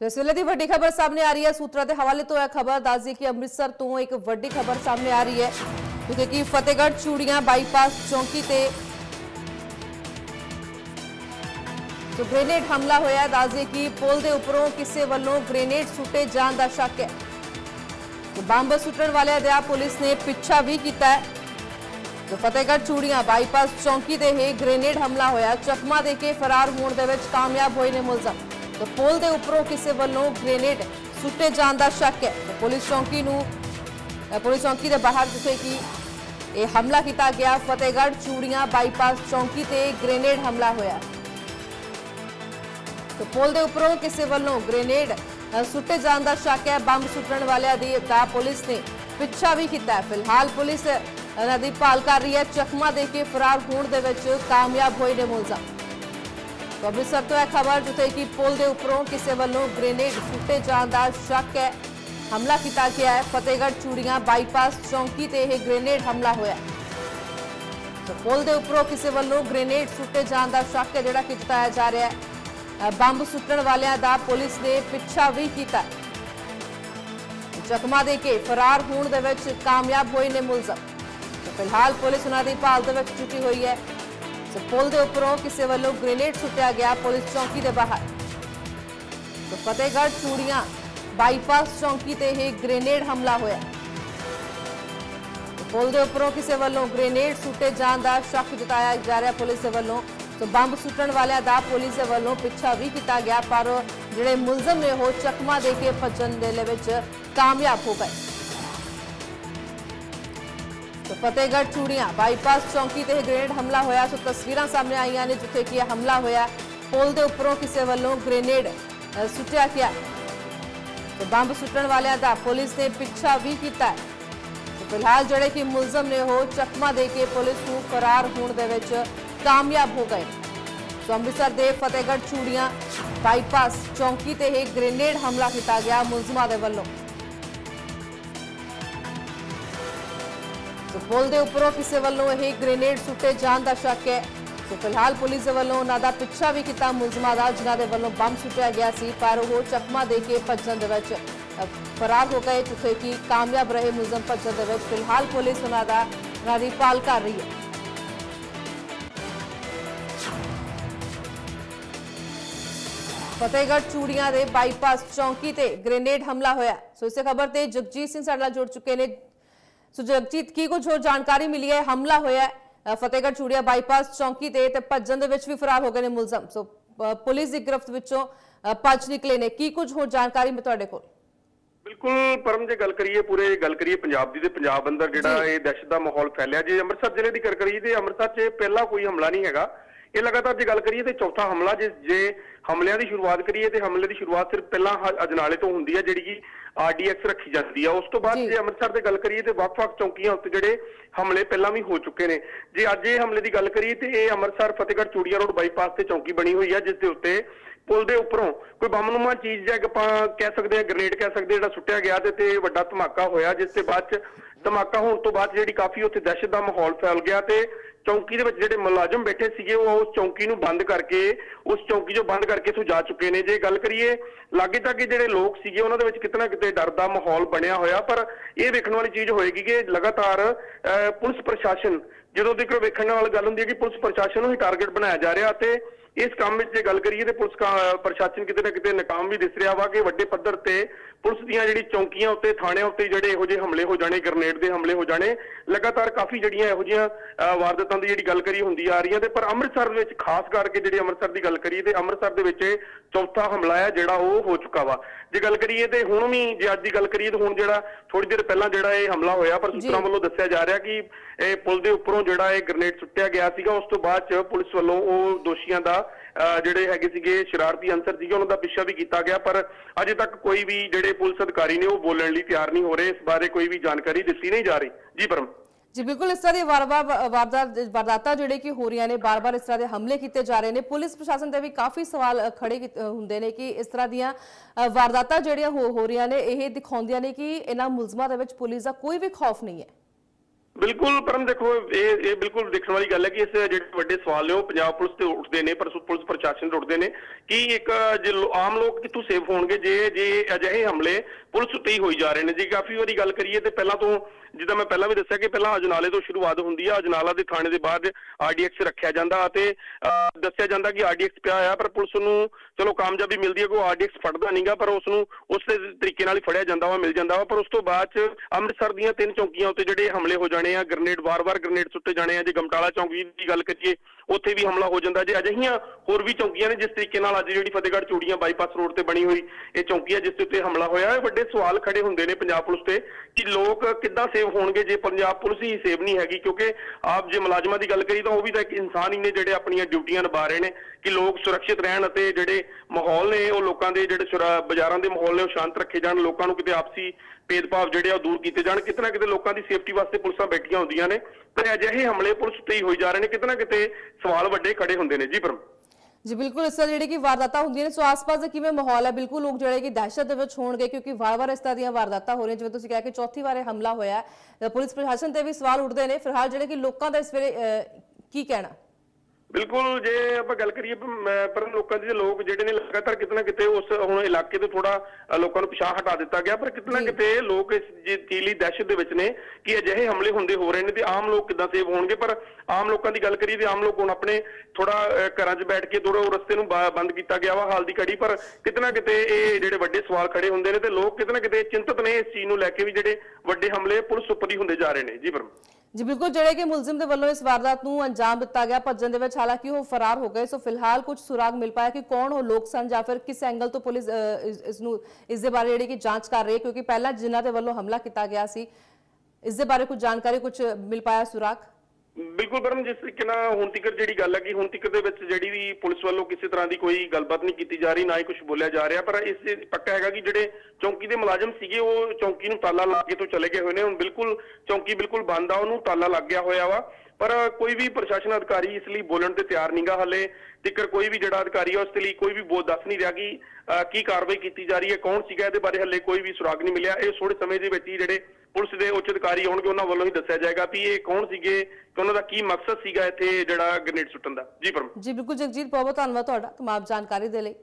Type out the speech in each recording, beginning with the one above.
ਇਸ ਵੇਲੇ ਦੀ ਵੱਡੀ ਖਬਰ ਸਾਹਮਣੇ ਆ ਰਹੀ ਹੈ, ਸੂਤਰਾਂ ਦੇ ਹਵਾਲੇ ਤੋਂ ਇਹ ਖਬਰ ਦੱਸਦੀ ਕਿ ਅੰਮ੍ਰਿਤਸਰ ਤੋਂ ਇੱਕ ਵੱਡੀ ਖਬਰ ਸਾਹਮਣੇ ਆ ਰਹੀ ਹੈ ਜਿੱਥੇ ਕਿ ਫਤਿਹਗੜ੍ਹ ਚੂੜੀਆਂ ਬਾਈਪਾਸ ਚੌਂਕੀ ਤੇ ਜੋ ਗ੍ਰੇਨੇਡ ਹਮਲਾ ਹੋਇਆ ਹੈ ਦੱਸਦੀ ਕਿ ਪੁਲ ਦੇ ਉੱਪਰੋਂ ਕਿਸੇ ਵੱਲੋਂ ਗ੍ਰੇਨੇਡ ਸੁੱਟੇ ਜਾਣ ਦਾ ਸ਼ੱਕ ਹੈ। ਬੰਬ ਸੁੱਟਣ ਵਾਲਿਆਂ ਦਾ ਪੁਲਿਸ ਨੇ ਪਿੱਛਾ ਵੀ ਕੀਤਾ ਹੈ। ਜੋ ਫਤਿਹਗੜ੍ਹ ਚੂੜੀਆਂ ਬਾਈਪਾਸ ਚੌਂਕੀ ਤੇ ਹੀ ਗ੍ਰੇਨੇਡ ਹਮਲਾ ਹੋਇਆ, ਚਕਮਾ ਦੇ ਕੇ ਫਰਾਰ ਹੋਣ ਦੇ ਵਿੱਚ ਕਾਮਯਾਬ ਹੋਏ ਨੇ ਮੁਲਜ਼ਮ। ਤੇ ਪੁਲ ਦੇ ਉੱਪਰੋਂ ਕਿਸੇ ਵੱਲੋਂ ਗ੍ਰੇਨੇਡ ਸੁੱਟੇ ਜਾਣ ਦਾ ਸ਼ੱਕ ਹੈ। ਪੁਲਿਸ ਚੌਂਕੀ ਨੂੰ ਪੁਲਿਸ ਚੌਂਕੀ ਦੇ ਬਾਹਰ ਜਿੱਥੇ ਕਿ ਇਹ ਹਮਲਾ ਕੀਤਾ ਗਿਆ, ਫਤਿਹਗੜ੍ਹ ਚੂੜੀਆਂ ਬਾਈਪਾਸ ਚੌਂਕੀ ਤੇ ਗ੍ਰੇਨੇਡ ਹਮਲਾ ਹੋਇਆ। ਤੇ ਪੁਲ ਦੇ ਉੱਪਰੋਂ ਕਿਸੇ ਵੱਲੋਂ ਗ੍ਰੇਨੇਡ ਸੁੱਟੇ ਜਾਣ ਦਾ ਸ਼ੱਕ ਹੈ। ਬੰਬ ਸੁੱਟਣ ਵਾਲਿਆਂ ਦੀ ਦਾ ਪੁਲਿਸ ਨੇ ਪਿੱਛਾ ਵੀ ਕੀਤਾ ਫਿਲਹਾਲ ਪੁਲਿਸ ਇਹਨਾਂ ਦੀ ਭਾਲ ਕਰ ਰਹੀ ਹੈ। ਚਕਮਾ ਦੇ ਕੇ ਫਰਾਰ ਹੋਣ ਦੇ ਵਿੱਚ ਕਾਮਯਾਬ ਹੋਏ ਨੇ ਮੁਲਜ਼ਮ। ਤਾਂ ਅੰਮ੍ਰਿਤਸਰ ਤੋਂ ਇਹ ਖਬਰ ਜਿੱਥੇ ਕਿ ਪੁਲ ਦੇ ਉੱਪਰੋਂ ਕਿਸੇ ਵੱਲੋਂ ਗ੍ਰੇਨੇਡ ਸੁੱਟੇ ਜਾਣ ਦਾ ਸ਼ੱਕ ਹੈ, ਹਮਲਾ ਕੀਤਾ ਗਿਆ ਹੈ। ਫਤਿਹਗੜ੍ਹ ਚੂੜੀਆਂ ਬਾਈਪਾਸ ਚੌਂਕੀ ਤੇ ਇਹ ਗ੍ਰੇਨੇਡ ਹਮਲਾ ਹੋਇਆ ਪੁਲ ਦੇ ਉੱਪਰੋਂ ਕਿਸੇ ਵੱਲੋਂ ਗ੍ਰੇਨੇਡ ਸੁੱਟੇ ਜਾਣ ਦਾ ਸ਼ੱਕ ਹੈ, ਜਿਹੜਾ ਕਿ ਜਤਾਇਆ ਜਾ ਰਿਹਾ ਹੈ। ਬੰਬ ਸੁੱਟਣ ਵਾਲਿਆਂ ਦਾ ਪੁਲਿਸ ਨੇ ਪਿੱਛਾ ਵੀ ਕੀਤਾ ਜ਼ਖਮਾਂ ਦੇ ਕੇ ਫਰਾਰ ਹੋਣ ਦੇ ਵਿੱਚ ਕਾਮਯਾਬ ਹੋਏ ਨੇ ਮੁਲਜ਼ਮ। ਫਿਲਹਾਲ ਪੁਲਿਸ ਉਹਨਾਂ ਦੀ ਭਾਲ ਦੇ ਵਿੱਚ ਜੁਟੀ ਹੋਈ ਹੈ। ਸੋ ਪੁਲ ਦੇ ਉੱਪਰੋਂ ਕਿਸੇ ਵੱਲੋਂ ਗ੍ਰੇਨੇਡ ਸੁੱਟਿਆ ਗਿਆ ਪੁਲਿਸ ਚੌਂਕੀ ਦੇ ਬਾਹਰ। ਤੇ ਫਤਿਹਗੜ੍ਹ ਚੂੜੀਆਂ ਬਾਈਪਾਸ ਚੌਂਕੀ ਤੇ ਇਹ ਗ੍ਰੇਨੇਡ ਹਮਲਾ ਹੋਇਆ। ਪੁਲ ਦੇ ਉੱਪਰੋਂ ਕਿਸੇ ਵੱਲੋਂ ਗ੍ਰੇਨੇਡ ਸੁੱਟੇ ਜਾਣ ਦਾ ਸ਼ੱਕ ਜਤਾਇਆ ਜਾ ਰਿਹਾ ਪੁਲਿਸ ਦੇ ਵੱਲੋਂ। ਸੋ ਬੰਬ ਸੁੱਟਣ ਵਾਲਿਆਂ ਦਾ ਪੁਲਿਸ ਦੇ ਵੱਲੋਂ ਪਿੱਛਾ ਵੀ ਕੀਤਾ ਗਿਆ, ਪਰ ਜਿਹੜੇ ਮੁਲਜ਼ਮ ਨੇ ਉਹ ਚਕਮਾ ਦੇ ਕੇ ਭੱਜਣ ਦੇ ਵਿੱਚ ਕਾਮਯਾਬ ਹੋ ਗਏ। ਸੋ ਫਤਿਹਗੜ੍ਹ ਚੂੜੀਆਂ ਬਾਈਪਾਸ ਚੌਂਕੀ ਤੇ ਇਹ ਗ੍ਰੇਨੇਡ ਹਮਲਾ ਹੋਇਆ ਸੋ ਤਸਵੀਰਾਂ ਸਾਹਮਣੇ ਆਈਆਂ ਨੇ ਜਿੱਥੇ ਕਿ ਇਹ ਹਮਲਾ ਹੋਇਆ ਪੁਲ ਦੇ ਉੱਪਰੋਂ ਕਿਸੇ ਵੱਲੋਂ ਗ੍ਰੇਨੇਡ ਸੁੱਟਿਆ ਗਿਆ ਤੇ ਬੰਬ ਸੁੱਟਣ ਵਾਲਿਆਂ ਦਾ ਪੁਲਿਸ ਨੇ ਪਿੱਛਾ ਵੀ ਕੀਤਾ ਫਿਲਹਾਲ ਜਿਹੜੇ ਕਿ ਮੁਲਜ਼ਮ ਨੇ ਉਹ ਚਕਮਾ ਦੇ ਕੇ ਪੁਲਿਸ ਨੂੰ ਫਰਾਰ ਹੋਣ ਦੇ ਵਿੱਚ ਕਾਮਯਾਬ ਹੋ ਗਏ ਸੋ ਅੰਮ੍ਰਿਤਸਰ ਦੇ ਫਤਿਹਗੜ੍ਹ ਚੂੜੀਆਂ ਬਾਈਪਾਸ ਚੌਂਕੀ ਤੇ ਇਹ ਗ੍ਰੇਨੇਡ ਹਮਲਾ ਕੀਤਾ ਗਿਆ ਮੁਲਜ਼ਮਾਂ ਦੇ ਵੱਲੋਂ ਪੁਲ ਦੇ ਉੱਪਰੋਂ ਕਿਸੇ ਵੱਲੋਂ ਇਹ ਗ੍ਰੇਨੇਡ ਸੁੱਟੇ ਜਾਣ ਦਾ ਸ਼ੱਕ ਹੈ। ਸੋ ਫਿਲਹਾਲ ਪੁਲਿਸ ਦੇ ਵੱਲੋਂ ਉਹਨਾਂ ਦਾ ਪਿੱਛਾ ਵੀ ਕੀਤਾ ਮੁਲਜ਼ਮਾਂ ਦਾ, ਜਿਨ੍ਹਾਂ ਦੇ ਵੱਲੋਂ ਬੰਬ ਸੁੱਟਿਆ ਗਿਆ ਸੀ, ਪਰ ਉਹ ਚਕਮਾ ਦੇ ਕੇ ਭੱਜਣ ਦੇ ਵਿੱਚ ਫਰਾਰ ਹੋ ਗਏ, ਜਿੱਥੇ ਕਿ ਕਾਮਯਾਬ ਰਹੇ ਮੁਲਜ਼ਮ ਭੱਜਣ ਦੇ ਵਿੱਚ ਫਿਲਹਾਲ ਪੁਲਿਸ ਉਹਨਾਂ ਦਾ, ਉਹਨਾਂ ਦੀ ਭਾਲ ਕਰ ਰਹੀ ਹੈ। ਫਤਿਹਗੜ੍ਹ ਚੂੜੀਆਂ ਦੇ ਬਾਈਪਾਸ ਚੌਂਕੀ ਤੇ ਗ੍ਰੇਨੇਡ ਹਮਲਾ ਹੋਇਆ। ਸੋ ਇਸੇ ਖਬਰ ਤੇ ਜਗਜੀਤ ਸਿੰਘ ਸਾਡੇ ਨਾਲ ਜੁੜ ਚੁੱਕੇ ਨੇ। ਸੋ ਜਗਜੀਤ ਕੀ ਕੁਝ ਹੋਰ ਜਾਣਕਾਰੀ ਮਿਲੀ ਹੈ? ਹਮਲਾ ਹੋਇਆ ਫਤਿਹਗੜ੍ਹ ਚੂੜੀਆਂ ਬਾਈਪਾਸ ਚੌਂਕੀ ਤੇ ਤੇ ਭੱਜਣ ਦੇ ਵਿੱਚ ਵੀ ਫਰਾਰ ਹੋ ਗਏ ਨੇ ਮੁਲਜ਼ਮ। ਸੋ ਪੁਲਿਸ ਦੀ ਗ੍ਰਿਫਤ ਵਿੱਚੋਂ ਭੱਜ ਨਿਕਲੇ ਨੇ। ਕੀ ਕੁਝ ਹੋਰ ਜਾਣਕਾਰੀ ਮੈਂ ਤੁਹਾਡੇ ਕੋਲ? ਬਿਲਕੁਲ ਪਰਮ ਜੇ ਗੱਲ ਕਰੀਏ ਪੂਰੇ ਗੱਲ ਕਰੀਏ ਪੰਜਾਬ ਦੀ ਤੇ ਪੰਜਾਬ ਅੰਦਰ ਜਿਹੜਾ। ਇਹ ਦਹਿਸ਼ਤ ਦਾ ਮਾਹੌਲ ਫੈਲਿਆ। ਜੇ ਅੰਮ੍ਰਿਤਸਰ ਜ਼ਿਲ੍ਹੇ ਦੀ ਗੱਲ ਕਰੀਏ ਤੇ ਅੰਮ੍ਰਿਤਸਰ 'ਚ ਪਹਿਲਾ ਕੋਈ ਹਮਲਾ ਨਹੀਂ ਹੈਗਾ। ਇਹ ਲਗਾਤਾਰ ਜੇ ਗੱਲ ਕਰੀਏ ਤੇ ਚੌਥਾ ਹਮਲਾ ਜੇ ਜੇ ਹਮਲਿਆਂ ਦੀ ਸ਼ੁਰੂਆਤ ਕਰੀਏ ਤੇ ਹਮਲੇ ਦੀ ਸ਼ੁਰੂਆਤ ਸਿਰਫ ਪਹਿਲਾਂ ਹ- ਅਜਨਾਲੇ ਤੋਂ ਹੁੰਦੀ ਹੈ ਜਿਹੜੀ ਕਿ ਆਰਡੀਐਕਸ ਰੱਖੀ ਜਾਂਦੀ ਆ ਉਸ ਤੋਂ ਬਾਅਦ ਜੀ। ਅੰਮ੍ਰਿਤਸਰ ਦੀ ਗੱਲ ਕਰੀਏ ਤੇ ਵੱਖ-ਵੱਖ ਚੌਂਕੀਆਂ ਉੱਤੇ ਜਿਹੜੇ ਹਮਲੇ ਪਹਿਲਾਂ ਵੀ ਹੋ ਚੁੱਕੇ ਨੇ ਜੇ ਅੱਜ ਇਹ ਹਮਲੇ ਦੀ ਗੱਲ ਕਰੀਏ ਤੇ ਇਹ ਅੰਮ੍ਰਿਤਸਰ ਫਤਿਹਗੜ੍ਹ ਚੂੜੀਆ ਰੋਡ ਬਾਈਪਾਸ ਤੇ ਚੌਂਕੀ ਬਣੀ ਹੋਈ ਆ ਜਿਸ ਦੇ ਉੱਤੇ ਪੁਲ ਦੇ ਉੱਪਰੋਂ ਕੋਈ ਬੰਮਨੁਮਾ ਚੀਜ਼ ਜਾਂ ਆਪਾਂ ਕਹਿ ਸਕਦੇ ਹਾਂ ਗ੍ਰੇਨੇਡ ਕਹਿ ਸਕਦੇ ਹਾਂ, ਜਿਹੜਾ ਸੁੱਟਿਆ ਗਿਆ ਤੇ ਤੇ ਵੱਡਾ ਧਮਾਕਾ ਹੋਇਆ ਜਿਸ ਦੇ ਬਾਅਦ ਚ ਧਮਾਕਾ ਹੋਣ ਤੋਂ ਬਾਅਦ ਜਿਹੜੀ ਕਾਫੀ ਉੱਥੇ ਦਹਿਸ਼ਤ ਦਾ ਮਾਹੌਲ ਫੈਲ ਗਿਆ ਤੇ ਚੌਂਕੀ ਦੇ ਵਿੱਚ ਜਿਹੜੇ ਮੁਲਾਜ਼ਮ ਬੈਠੇ ਸੀਗੇ ਉਹ ਉਸ ਚੌਂਕੀ ਨੂੰ ਬੰਦ ਕਰਕੇ ਉਸ ਚੌਂਕੀ 'ਚੋਂ ਬੰਦ ਕਰਕੇ ਇੱਥੋਂ ਜਾ ਚੁੱਕੇ ਨੇ। ਜੇ ਗੱਲ ਕਰੀਏ ਲਾਗੇ ਤਾਗੇ ਜਿਹੜੇ ਲੋਕ ਸੀਗੇ ਉਹਨਾਂ ਦੇ ਵਿੱਚ ਕਿਤੇ ਨਾ ਕਿਤੇ ਡਰ ਦਾ ਮਾਹੌਲ ਬਣਿਆ ਹੋਇਆ। ਪਰ ਇਹ ਵੇਖਣ ਵਾਲੀ ਚੀਜ਼ ਹੋਏਗੀ ਕਿ ਲਗਾਤਾਰ ਅਹ, ਪੁਲਿਸ ਪ੍ਰਸ਼ਾਸਨ ਜਦੋਂ ਤੱਕ ਵੇਖਣ ਵਾਲੀ ਗੱਲ ਹੁੰਦੀ ਹੈ ਕਿ ਪੁਲਿਸ ਪ੍ਰਸ਼ਾਸਨ ਨੂੰ ਹੀ ਟਾਰਗੇਟ ਬਣਾਇਆ ਜਾ ਰਿਹਾ ਤੇ ਇਸ ਕੰਮ ਵਿੱਚ ਜੇ ਗੱਲ ਕਰੀਏ ਤੇ ਪੁਲਿਸ ਪ੍ਰਸ਼ਾਸਨ ਕਿਤੇ ਨਾ ਕਿਤੇ ਨਾਕਾਮ ਵੀ ਦਿਸ ਰਿਹਾ ਵਾ ਕਿ ਵੱਡੇ ਪੱਧਰ ਤੇ ਪੁਲਿਸ ਦੀਆਂ ਜਿਹੜੀ ਚੌਂਕੀਆਂ ਉੱਤੇ ਥਾਣਿਆਂ ਉੱਤੇ ਜਿਹੜੇ ਇਹੋ ਜਿਹੇ ਹਮਲੇ ਹੋ ਜਾਣੇ ਗ੍ਰਨੇਡ ਦੇ ਹਮਲੇ ਹੋ ਜਾਣੇ ਲਗਾਤਾਰ ਕਾਫੀ ਜਿਹੜੀਆਂ ਇਹੋ ਜਿਹੀਆਂ ਵਾਰਦਾਤਾਂ ਦੀ ਜਿਹੜੀ ਗੱਲ ਕਰੀ ਹੁੰਦੀ ਆ ਰਹੀਆਂ ਤੇ ਪਰ ਅੰਮ੍ਰਿਤਸਰ ਦੇ ਵਿੱਚ ਖਾਸ ਕਰਕੇ ਜਿਹੜੀ ਅੰਮ੍ਰਿਤਸਰ ਦੀ ਗੱਲ ਕਰੀਏ ਤੇ ਅੰਮ੍ਰਿਤਸਰ ਦੇ ਵਿੱਚ ਚੌਥਾ ਹਮਲਾ ਹੈ ਜਿਹੜਾ ਉਹ ਹੋ ਚੁੱਕਾ ਵਾ ਜੇ ਗੱਲ ਕਰੀਏ ਤੇ ਹੁਣ ਵੀ ਜੇ ਅੱਜ ਦੀ ਗੱਲ ਕਰੀਏ ਤੇ ਹੁਣ ਜਿਹੜਾ ਥੋੜੀ ਦੇਰ ਪਹਿਲਾਂ ਜਿਹੜਾ ਇਹ ਹਮਲਾ ਹੋਇਆ ਪਰ। ਸੂਤਰਾਂ ਵੱਲੋਂ ਦੱਸਿਆ ਜਾ ਰਿਹਾ ਕਿ ਇਹ ਪੁਲ ਦੇ ਉੱਪਰੋਂ ਜਿਹੜਾ ਇਹ ਗ੍ਰਨੇਡ ਸੁੱਟਿਆ ਗਿਆ ਸੀਗਾ ਉਸ ਤੋਂ ਬਾਅਦ ਚ ਪੁਲਿਸ ਵੱਲੋਂ ਉਹ ਦੋਸ਼ੀਆਂ ਦਾ ਜਿਹੜੇ ਹੈਗੇ ਸੀਗੇ, ਸ਼ਰਾਰਤੀ ਅੰਸਰ ਸੀਗੇ, ਉਹਨਾਂ ਦਾ ਪਿੱਛਾ ਵੀ ਕੀਤਾ ਗਿਆ, ਪਰ ਅਜੇ ਤੱਕ ਕੋਈ ਵੀ ਜਿਹੜੇ ਪੁਲਿਸ ਅਧਿਕਾਰੀ ਨੇ ਉਹ ਬੋਲਣ ਲਈ ਤਿਆਰ ਨਹੀਂ ਹੋ ਰਹੇ, ਇਸ ਬਾਰੇ ਕੋਈ ਵੀ ਜਾਣਕਾਰੀ ਦਿੱਤੀ ਨਹੀਂ ਜਾ ਰਹੀ। ਜੀ ਪਰਮ। ਜੀ, ਬਿਲਕੁਲ, ਇਸ ਤਰ੍ਹਾਂ ਦੀ ਵਾਰ-ਵਾਰ, ਵਾਰਦਾਤਾਂ ਜਿਹੜੇ ਕਿ ਹੋ ਰਹੀਆਂ ਨੇ, ਬਾਰ-ਬਾਰ ਇਸ ਤਰ੍ਹਾਂ ਦੇ ਹਮਲੇ ਕੀਤੇ ਜਾ ਰਹੇ ਨੇ, ਪੁਲਿਸ ਪ੍ਰਸ਼ਾਸਨ ਤੇ ਵੀ ਕਾਫੀ ਸਵਾਲ ਖੜੇ ਹੁੰਦੇ ਨੇ ਕਿ ਇਸ ਤਰ੍ਹਾਂ ਦੀਆਂ ਵਾਰਦਾਤਾਂ ਜਿਹੜੀਆਂ ਹੋ ਹੋ ਰਹੀਆਂ ਨੇ, ਇਹ ਦਿਖਾਉਂਦੀਆਂ ਨੇ ਕਿ ਇਹਨਾਂ ਮੁਲਜ਼ਮਾਂ ਦੇ ਵਿੱਚ ਪੁਲਿਸ ਦਾ ਕੋਈ ਵੀ ਖੌਫ ਨਹੀਂ ਹੈ। ਬਿਲਕੁਲ, ਪਰਮ ਦੇਖੋ, ਇਹ ਇਹ ਬਿਲਕੁਲ ਦੇਖਣ ਵਾਲੀ ਗੱਲ ਹੈ ਕਿ ਇਸ ਜਿਹੜੇ ਵੱਡੇ ਸਵਾਲ ਨੇ, ਉਹ ਪੰਜਾਬ ਪੁਲਿਸ ਤੇ ਉੱਠਦੇ ਨੇ, ਪਰ ਪੁਲਿਸ ਪ੍ਰਸ਼ਾਸਨ ਤੇ ਉੱਠਦੇ ਨੇ ਕਿ ਇੱਕ ਜੇ ਆਮ ਲੋਕ ਕਿੱਥੋਂ ਸੇਫ ਹੋਣਗੇ ਜੇ ਜੇ ਅਜਿਹੇ ਹਮਲੇ ਪੁਲਿਸ ਉੱਤੇ ਹੀ ਹੋਈ ਜਾ ਰਹੇ ਨੇ। ਜੇ ਕਾਫੀ ਵਾਰੀ ਗੱਲ ਕਰੀਏ ਤੇ ਪਹਿਲਾਂ ਤੋਂ ਜਿੱਦਾਂ ਮੈਂ ਪਹਿਲਾਂ ਵੀ ਦੱਸਿਆ ਕਿ ਪਹਿਲਾਂ ਅਜਨਾਲੇ ਤੋਂ ਸ਼ੁਰੂਆਤ ਹੁੰਦੀ ਆ, ਅਜਨਾਲਾ ਦੇ ਥਾਣੇ ਦੇ ਬਾਅਦ ਆਰਡੀਐਕਸ ਰੱਖਿਆ ਜਾਂਦਾ ਅਤੇ ਦੱਸਿਆ ਜਾਂਦਾ ਕਿ ਆਰਡੀਐਕਸ ਪਿਆ ਹੋਇਆ, ਪਰ ਪੁਲਿਸ ਨੂੰ ਚਲੋ ਕਾਮਯਾਬੀ ਮਿਲਦੀ ਹੈ ਕਿ ਆਰਡੀਐਕਸ ਫੜਦਾ ਨਹੀਂਗਾ ਪਰ ਉਸ ਨੂੰ ਉਸੇ ਤਰੀਕੇ ਨਾਲ ਹੀ ਫੜਿਆ ਜਾਂਦਾ ਵਾ, ਮਿਲ ਜਾਂਦਾ ਵਾ, ਪਰ ਉਸ ਤੋਂ ਬਾਅਦ ਚ ਅੰਮ੍ਰਿਤਸਰ ਦੀਆਂ ਤਿੰਨ ਚੌਂਕੀਆਂ ਉੱਤੇ ਜਿਹੜੇ ਹਮਲੇ ਹੋ ਜਾਣੇ ਆ, ਗ੍ਰਨੇਡ, ਵਾਰ-ਵਾਰ ਗ੍ਰਨੇਡ ਸੁੱਟੇ ਜਾਣੇ ਆ, ਜੇ ਗਮਟਾਲਾ ਚੌਂਕੀ ਦੀ ਗੱਲ ਕਰੀਏ, ਉੱਥੇ ਵੀ ਹਮਲਾ ਹੋ ਜਾਂਦਾ, ਜੇ ਅਜਿਹੀਆਂ ਹੋਰ ਵੀ ਚੌਕੀਆਂ ਨੇ ਜਿਸ ਤਰੀਕੇ ਨਾਲ ਅੱਜ ਜਿਹੜੀ ਫਤਿਹਗੜ੍ਹ ਚੂੜੀਆਂ ਬਾਈਪਾਸ ਰੋਡ ਤੇ ਬਣੀ ਹੋਈ ਇਹ ਚੌਂਕੀ ਹੈ ਜਿਸ ਦੇ ਉੱਤੇ ਹਮਲਾ ਹੋਇਆ, ਇਹ ਵੱਡੇ ਸਵਾਲ ਖੜੇ ਹੁੰਦੇ ਨੇ ਪੰਜਾਬ ਪੁਲਿਸ ਤੇ ਕਿ ਲੋਕ ਕਿੱਦਾਂ ਸੇਵ ਹੋਣਗੇ, ਜੇ ਪੰਜਾਬ ਪੁਲਿਸ ਹੀ ਸੇਵ ਨਹੀਂ ਹੈਗੀ, ਕਿਉਂਕਿ ਆਪ ਜੇ ਮੁਲਾਜ਼ਮਾਂ ਦੀ ਗੱਲ ਕਰੀ ਤਾਂ ਉਹ ਵੀ ਤਾਂ ਇੱਕ ਇਨਸਾਨ ਹੀ ਨੇ ਜਿਹੜੇ ਆਪਣੀਆਂ ਡਿਊਟੀਆਂ ਨਿਭਾ ਰਹੇ ਨੇ, ਕਿ ਲੋਕ ਸੁਰੱਖਿਅਤ ਰਹਿਣ ਅਤੇ ਜਿਹੜੇ ਮਾਹੌਲ ਨੇ, ਉਹ ਲੋਕਾਂ ਦੇ ਜਿਹੜੇ ਬਾਜ਼ਾਰਾਂ ਦੇ ਮਾਹੌਲ ਨੇ, ਉਹ ਸ਼ਾਂਤ ਰੱਖੇ ਜਾਣ, ਲੋਕਾਂ ਨੂੰ ਕਿਤੇ ਆਪਸੀ ਭੇਦਭਾਵ ਜਿਹੜੇ ਆ ਉਹ ਦੂਰ ਕੀਤੇ ਜਾਣ, ਕਿਤੇ ਨਾ ਕਿਤੇ ਲੋਕਾਂ ਦੀ ਸੇਫਟੀ ਵਾਸਤੇ ਪੁਲਿਸਾਂ ਬੈਠੀਆਂ ਹੁੰਦੀਆਂ ਨੇ ਪਰ ਅਜਿਹੇ ਹਮਲੇ ਪੁਲਿਸ ਤੇ ਹੀ ਹੋਈ ਜਾ ਰਹੇ ਨੇ, ਕਿਤੇ ਨਾ ਕਿਤੇ ਸਵਾਲ ਵੱਡੇ ਖੜੇ ਹੁੰਦੇ ਨੇ। ਜੀ, ਪਰਮ। ਜੀ, ਬਿਲਕੁਲ, ਇਸ ਤਰ੍ਹਾਂ ਜਿਹੜੇ ਕਿ ਵਾਰਦਾਤਾਂ ਹੁੰਦੀਆਂ ਨੇ, ਸੋ ਆਸ-ਪਾਸ ਦਾ ਕਿਵੇਂ ਮਾਹੌਲ ਹੈ? ਬਿਲਕੁਲ, ਲੋਕ ਜਿਹੜੇ ਕਿ ਦਹਿਸ਼ਤ ਦੇ ਵਿੱਚ ਹੋਣਗੇ, ਕਿਉਂਕਿ ਵਾਰ-ਵਾਰ ਇਸ ਤਰ੍ਹਾਂ ਦੀਆਂ ਵਾਰਦਾਤਾਂ ਹੋ ਰਹੀਆਂ ਜਿਵੇਂ ਤੁਸੀਂ ਕਿਹਾ ਕਿ ਚੌਥੀ ਵਾਰ ਹਮਲਾ ਹੋਇਆ ਹੈ। ਪੁਲਿਸ ਪ੍ਰਸ਼ਾਸਨ ਤੇ ਵੀ ਸਵਾਲ ਉੱਠਦੇ ਨੇ। ਫਿਲਹਾਲ ਜਿਹੜੇ ਕਿ ਲੋਕਾਂ ਦਾ ਇਸ ਵੇਲੇ ਕੀ ਕਹਿਣਾ? ਬਿਲਕੁਲ ਜੇ ਆਪਾਂ ਗੱਲ ਕਰੀਏ ਪਰ ਲੋਕਾਂ ਦੇ ਲੋਕ ਜਿਹੜੇ ਨੇ ਲਗਾਤਾਰ ਕਿਤੇ ਨਾ ਕਿਤੇ ਉਸ ਹੁਣ ਇਲਾਕੇ ਤੋਂ ਥੋੜਾ ਲੋਕਾਂ ਨੂੰ ਪਿਛਾਂਹ ਹਟਾ ਦਿੱਤਾ ਗਿਆ ਪਰ ਕਿਤੇ ਨਾ ਜੀ। ਕਿਤੇ ਲੋਕ ਇਸ ਲਈ ਦਹਿਸ਼ਤ ਦੇ ਵਿੱਚ ਨੇ ਕਿ ਅਜਿਹੇ ਹਮਲੇ ਹੁੰਦੇ ਹੋ ਰਹੇ ਨੇ ਤੇ ਆਮ ਲੋਕ ਕਿੱਦਾਂ ਸੇਵ ਹੋਣਗੇ? ਪਰ ਆਮ ਲੋਕਾਂ ਦੀ ਗੱਲ ਕਰੀਏ ਤੇ ਆਮ ਲੋਕ ਹੁਣ ਆਪਣੇ ਥੋੜਾ ਘਰਾਂ 'ਚ ਬੈਠ ਕੇ ਥੋੜਾ ਰਸਤੇ ਨੂੰ ਬੰਦ ਕੀਤਾ ਗਿਆ ਵਾ ਹਾਲ ਦੀ ਘੜੀ ਪਰ ਕਿਤੇ ਨਾ ਕਿਤੇ ਇਹ ਜਿਹੜੇ ਵੱਡੇ ਸਵਾਲ ਖੜੇ ਹੁੰਦੇ ਨੇ ਤੇ ਲੋਕ ਕਿਤੇ ਨਾ ਕਿਤੇ ਚਿੰਤਤ ਨੇ ਇਸ ਚੀਜ਼ ਨੂੰ ਲੈ ਕੇ ਵੀ ਜਿਹੜੇ ਵੱਡੇ ਹਮਲੇ ਪੁਲਿਸ ਉੱਪਰ ਹੀ ਹੁੰਦੇ ਜਾ ਰਹੇ ਨੇ। ਜੀ ਪਰਮ। ਜੀ ਬਿਲਕੁਲ ਜਿਹੜੇ ਕਿ ਮੁਲਜ਼ਮ ਦੇ ਵੱਲੋਂ ਇਸ ਵਾਰਦਾਤ ਨੂੰ ਅੰਜਾਮ ਦਿੱਤਾ ਗਿਆ ਭੱਜਣ ਦੇ ਵਿੱਚ ਹਾਲਾਂਕਿ ਉਹ ਫਰਾਰ ਹੋ ਗਏ। ਸੋ ਫਿਲਹਾਲ ਕੁਝ ਸੁਰਾਗ ਮਿਲ ਪਾਇਆ ਕਿ ਕੌਣ ਉਹ ਲੋਕ ਸਨ ਜਾਂ ਫਿਰ ਕਿਸ ਐਂਗਲ ਤੋਂ ਪੁਲਿਸ ਅ, ਇਸ ਇਸ ਨੂੰ ਇਸ ਦੇ ਬਾਰੇ ਜਿਹੜੀ ਕਿ ਜਾਂਚ ਕਰ ਰਹੀ ਹੈ ਕਿਉਂਕਿ ਪਹਿਲਾਂ ਜਿਨ੍ਹਾਂ ਦੇ ਵੱਲੋਂ ਹਮਲਾ ਕੀਤਾ ਗਿਆ ਸੀ ਇਸ ਦੇ ਬਾਰੇ ਕੁਝ ਜਾਣਕਾਰੀ ਕੁਝ ਮਿਲ ਪਾਇਆ ਸੁਰਾਗ? ਬਿਲਕੁਲ ਬਰਮ ਜਿਸ ਤਰੀਕੇ ਨਾਲ ਹੁਣ ਤੱਕ ਜਿਹੜੀ ਗੱਲ ਹੈ ਕਿ ਹੁਣ ਤੱਕ ਦੇ ਵਿੱਚ ਜਿਹੜੀ ਵੀ ਪੁਲਿਸ ਵੱਲੋਂ ਕਿਸੇ ਤਰ੍ਹਾਂ ਦੀ ਕੋਈ ਗੱਲਬਾਤ ਨਹੀਂ ਕੀਤੀ ਜਾ ਰਹੀ, ਨਾ ਹੀ ਕੁਝ ਬੋਲਿਆ ਜਾ ਰਿਹਾ, ਪਰ ਇਸ ਪੱਕਾ ਹੈਗਾ ਕਿ ਜਿਹੜੇ ਚੌਂਕੀ ਦੇ ਮੁਲਾਜ਼ਮ ਸੀਗੇ, ਉਹ ਚੌਂਕੀ ਨੂੰ ਤਾਲਾ ਲਾ ਕੇ ਤੋਂ ਚਲੇ ਗਏ ਹੋਏ ਨੇ। ਹੁਣ ਬਿਲਕੁਲ ਚੌਂਕੀ ਬਿਲਕੁਲ ਬੰਦ ਆ, ਉਹਨੂੰ ਤਾਲਾ ਲੱਗ ਗਿਆ ਹੋਇਆ ਵਾ। ਪਰ ਕੋਈ ਵੀ ਪ੍ਰਸ਼ਾਸਨ ਅਧਿਕਾਰੀ ਇਸ ਲਈ ਬੋਲਣ ਤੇ ਤਿਆਰ ਨਹੀਂਗਾ ਹਲੇ। ਤਿੱਕਰ ਕੋਈ ਵੀ ਜਿਹੜਾ ਅਧਿਕਾਰੀ ਆ, ਉਸ ਲਈ ਕੋਈ ਵੀ ਬੋਲ ਦੱਸ ਨਹੀਂ ਰਿਹਾ ਕਿ ਕੀ ਕਾਰਵਾਈ ਕੀਤੀ ਜਾ ਰਹੀ ਹੈ, ਕੌਣ ਸੀਗਾ ਇਹਦੇ ਬਾਰੇ ਹਲੇ ਕੋਈ ਵੀ ਸੁਰਾਗ ਨਹੀਂ ਮਿਲਿਆ। ਇਹ ਥੋੜੇ ਸਮੇਂ ਦੇ ਵਿੱਚ ਹੀ ਜਿਹੜੇ ਪੁਲਿਸ ਦੇ ਉੱਚ ਅਧਿਕਾਰੀ ਹੋਣਗੇ ਉਹਨਾਂ ਵੱਲੋਂ ਹੀ ਦੱਸਿਆ ਜਾਏਗਾ ਵੀ ਇਹ ਕੌਣ ਸੀਗੇ ਕਿ ਉਹਨਾਂ ਦਾ ਕੀ ਮਕਸਦ ਸੀਗਾ ਇੱਥੇ ਜਿਹੜਾ ਗ੍ਰੇਨੇਡ ਸੁੱਟਣ ਦਾ। ਜੀ ਪਰਮ ਜੀ, ਬਿਲਕੁਲ ਜਗਜੀਤ ਬਹੁਤ ਧੰਨਵਾਦ ਤੁਹਾਡਾ ਤਮਾਮ ਜਾਣਕਾਰੀ ਦੇ ਲਈ।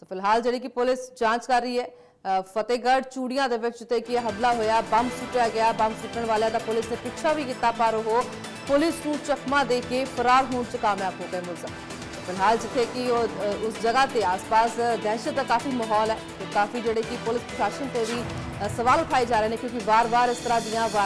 ਸੋ ਫਿਲਹਾਲ ਜਿਹੜੀ ਕਿ ਪੁਲਿਸ ਜਾਂਚ ਕਰ ਰਹੀ ਹੈ ਫਤਿਹਗੜ੍ਹ ਚੂੜੀਆਂ ਦੇ ਵਿੱਚ ਜਿੱਥੇ ਕਿ ਹਮਲਾ ਹੋਇਆ, ਬੰਬ ਸੁੱਟਿਆ ਗਿਆ, ਬੰਬ ਸੁੱਟਣ ਵਾਲਿਆਂ ਦਾ ਪੁਲਿਸ ਨੇ ਪਿੱਛਾ ਵੀ ਕੀਤਾ, ਪਰ ਉਹ ਪੁਲਿਸ ਨੂੰ ਚਕਮਾ ਦੇ ਕੇ ਫਰਾਰ ਹੋਣ ਚ ਕਾਮਯਾਬ ਹੋ ਗਏ ਮੁਲਜ਼ਮ। ਫਿਲਹਾਲ ਜਿੱਥੇ ਕਿ ਉਹ ਉਸ ਜਗ੍ਹਾ ਤੇ ਆਸ-ਪਾਸ ਦਹਿਸ਼ਤ ਦਾ ਕਾਫੀ ਮਾਹੌਲ ਹੈ ਤੇ ਕਾਫੀ ਜਿਹੜੇ ਕਿ ਪੁਲਿਸ ਪ੍ਰਸ਼ਾਸਨ ਤੇ ਵੀ ਸਵਾਲ ਉਠਾਏ ਜਾ ਰਹੇ ਨੇ ਕਿਉਂਕਿ ਵਾਰ-ਵਾਰ ਇਸ ਤਰ੍ਹਾਂ ਦੀਆਂ ਵਾਰ